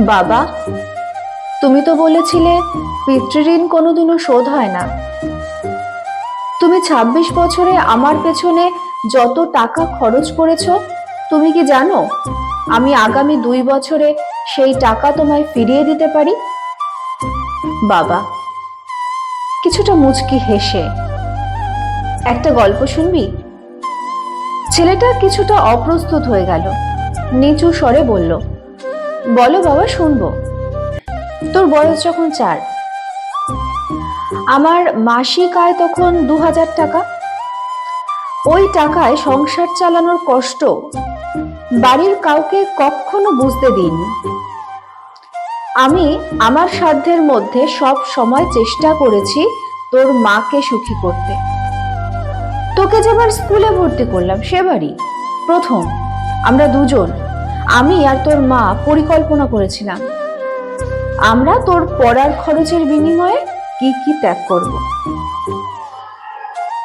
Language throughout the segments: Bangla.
বাবা, তুমি তো বলেছিলে পিতৃঋণ কোনোদিনও শোধ হয় না। তুমি ২৬ বছরে আমার পেছনে যত টাকা খরচ করেছ, তুমি কি জানো আমি আগামী দুই বছরে সেই টাকা তোমায় ফিরিয়ে দিতে পারি? বাবা, কিছুটা মুচকি হেসে, একটা গল্প শুনবি? ছেলেটা কিছুটা অপ্রস্তুত হয়ে গেল, নিচু স্বরে বলল বলো বাবা, শুনব। তোর বয়স যখন চার। আমার মাসিক আয় তখন দু হাজার টাকা। ওই টাকায় সংসার চালানোর কষ্ট বাড়ির কাউকে কখনো বুঝতে দিইনি। আমি আমার সাধ্যের মধ্যে সব সময় চেষ্টা করেছি তোর মাকে সুখী করতে। তোকে যেবার স্কুলে ভর্তি করলাম সেবারই প্রথম, আমরা দুজন। আমি আর তোর মা পরিকল্পনা করেছিলাম। আমরা তোর পড়ার খরচের বিনিময়ে কি কি ত্যাগ করব।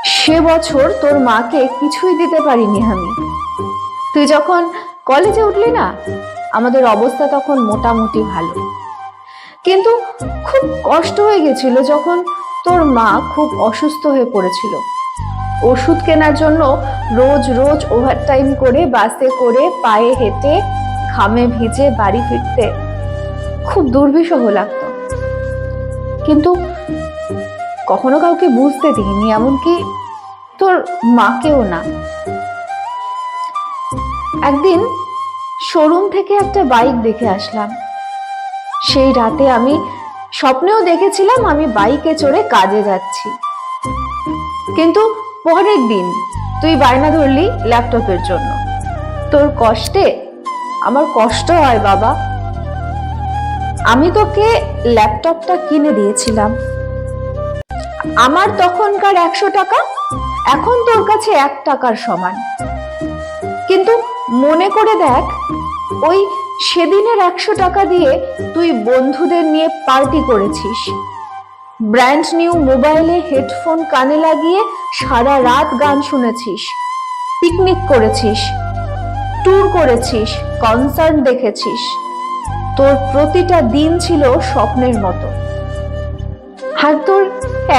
সে বছর তোর মাকে কিছুই দিতে পারিনি আমি। তুই যখন কলেজে উঠলি না, আমাদের অবস্থা তখন মোটামুটি ভালো। কিন্তু খুব কষ্ট হয়ে গেছিল যখন তোর মা খুব অসুস্থ হয়ে পড়েছিল। ওষুধ কেনার জন্য রোজ রোজ ওভারটাইম করে বাসে করে পায়ে হেঁটে ঘামে ভিজে বাড়ি ফিরতে খুব দুর্বিষহ লাগতো। কিন্তু কখনো কাউকে বুঝতে দিইনি, এমনকি তোর মাকেও না। একদিন শোরুম থেকে একটা বাইক দেখে আসলাম। সেই রাতে আমি স্বপ্নেও দেখেছিলাম আমি বাইকে চড়ে কাজে যাচ্ছি। কিন্তু পরের দিন তুই বায়না ধরলি ল্যাপটপের জন্য। তোর কষ্টে? আমার কষ্ট হয় বাবা। আমি তোকে ল্যাপটপটা কিনে দিয়েছিলাম। আমার তখনকার একশো টাকা, এখন তোর কাছে এক টাকার সমান। কিন্তু মনে করে দেখ, ওই সেদিনের একশো টাকা দিয়ে তুই বন্ধুদের নিয়ে পার্টি করেছিস। ব্র্যান্ড নিউ মোবাইলে হেডফোন কানে লাগিয়ে সারা রাত গান শুনেছিস, পিকনিক করেছিস, ট্যুর করেছিস, কনসার্ট দেখেছিস। তোর প্রতিটা দিন ছিল স্বপ্নের মতো। আর তোর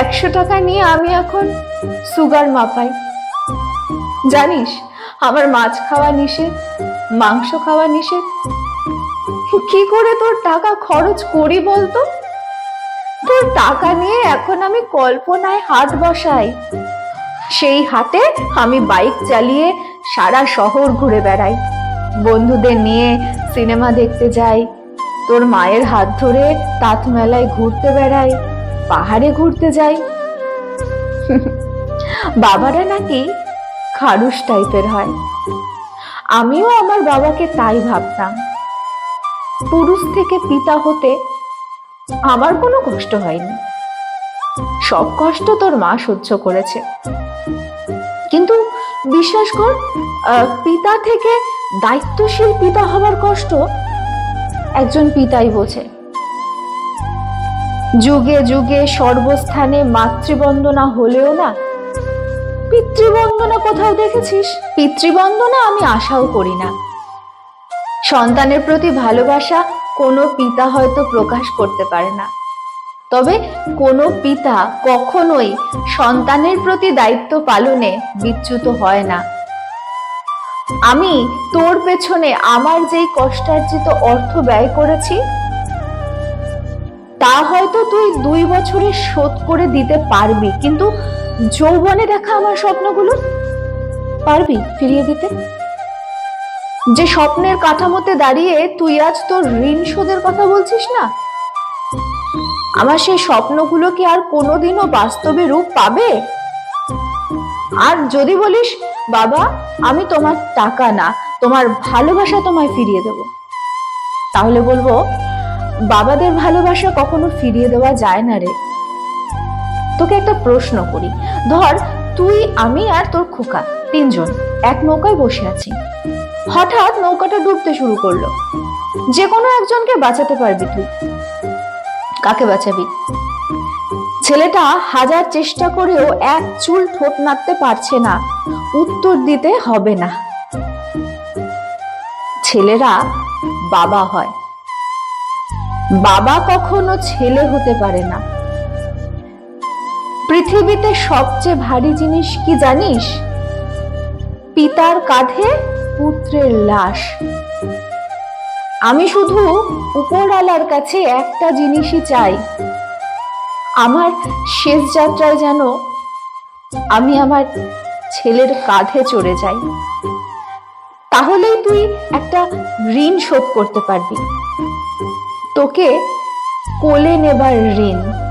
একশো টাকা নিয়ে আমি এখন সুগার মাপাই। জানিস, আমার মাছ খাওয়া নিষেধ, মাংস খাওয়া নিষেধ। কি করে তোর টাকা খরচ করি বলতো? টাকা নিয়ে এখন আমি কল্পনায় হাট বসাই। সেই হাটে আমি বাইক চালিয়ে সারা শহর ঘুরে বেড়াই। বন্ধুদের নিয়ে সিনেমা দেখতে যাই। তোর মায়ের হাত ধরে তাঁত মেলায় ঘুরতে বেড়াই। পাহাড়ে ঘুরতে যাই। বাবারা নাকি খারুস টাইপের হয়। আমিও আমার বাবাকে তাই ভাবতাম। পুরুষ থেকে পিতা হতে আমার কোনো কষ্ট হয়নি। সব কষ্ট তোর মা সহ্য করেছে। কিন্তু বিশ্বাস কর পিতা থেকে দায়িত্বশীল পিতা হবার কষ্ট একজন পিতাই বোঝে। যুগে যুগে সর্বস্থানে মাতৃবন্দনা হলেও না, পিতৃবন্দনা কোথাও দেখেছিস? পিতৃবন্দনা আমি আশাও করি না। সন্তানের প্রতি ভালোবাসা কোনো পিতা হয়তো প্রকাশ করতে পারে না। তবে কোনো পিতা কখনোই সন্তানের প্রতি দায়িত্ব পালনে বিচ্যুত হয় না। আমি তোর পেছনে আমার যেই কষ্টার্জিত অর্থ ব্যয় করেছি, তা হয়তো তুই দুই বছরে শোধ করে দিতে পারবি, কিন্তু যৌবনে দেখা আমার স্বপ্নগুলো, পারবি ফিরিয়ে দিতে? যে স্বপ্নের কাঠামোতে দাঁড়িয়ে তুই আজ তোর ঋণ শোধের কথা বলছিস না? আমার সেই স্বপ্নগুলো কি আর কোনোদিনও বাস্তবে রূপ পাবে? আর যদি বলিস, বাবা, আমি তোমার টাকা না, তোমার ভালোবাসা তোমায় ফিরিয়ে দেব। তাহলে বলব, বাবাদের ভালোবাসা কখনো ফিরিয়ে দেওয়া যায় না রে। তোকে একটা প্রশ্ন করি। ধর, তুই, আমি আর তোর খোকা, তিনজন, এক নৌকায় বসে আছি। হঠাৎ নৌকাটা ডুবতে শুরু করল। যে কোনো একজনকে বাঁচাতে পারবি তুই। কাকে বাঁচাবি? ছেলেটা হাজার চেষ্টা করেও এক চুল ঠোঁট নাড়তে পারছে না। উত্তর দিতে হবে না। ছেলেরা বাবা হয়। বাবা কখনো ছেলে হতে পারে না। পৃথিবীতে সবচেয়ে ভারী জিনিস কি জানিস? পিতার কাঁধে পুত্রের লাশ। আমি শুধু উপরওয়ালার কাছে একটা জিনিসই চাই। আমার শেষ যাত্রায় যেন আমি আমার ছেলের কাঁধে চড়ে যাই। তাহলেই তুই একটা ঋণ শোধ করতে পারবি। তোকে কোলে নেবার ঋণ।